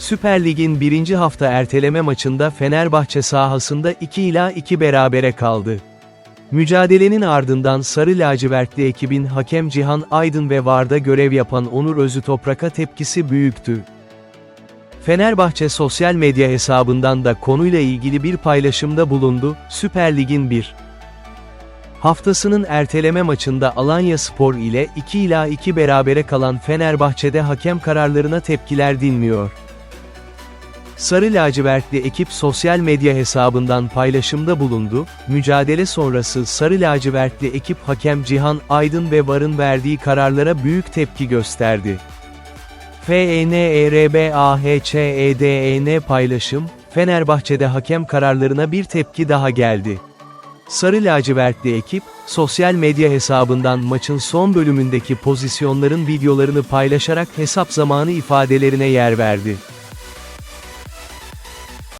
Süper Lig'in birinci hafta erteleme maçında Fenerbahçe sahasında 2 ila 2 berabere kaldı. Mücadelenin ardından Sarı Lacivertli ekibin hakem Cihan Aydın ve VAR'da görev yapan Onur Özütoprak'a tepkisi büyüktü. Fenerbahçe sosyal medya hesabından da konuyla ilgili bir paylaşımda bulundu, Süper Lig'in 1. Haftasının erteleme maçında Alanya Spor ile 2 ila 2 berabere kalan Fenerbahçe'de hakem kararlarına tepkiler dinmiyor. Sarı lacivertli ekip sosyal medya hesabından paylaşımda bulundu, mücadele sonrası Sarı lacivertli ekip hakem Cihan Aydın ve VAR'ın verdiği kararlara büyük tepki gösterdi. E FENERBAHÇEDEN paylaşım, Fenerbahçe'de hakem kararlarına bir tepki daha geldi. Sarı lacivertli ekip, sosyal medya hesabından maçın son bölümündeki pozisyonların videolarını paylaşarak hesap zamanı ifadelerine yer verdi.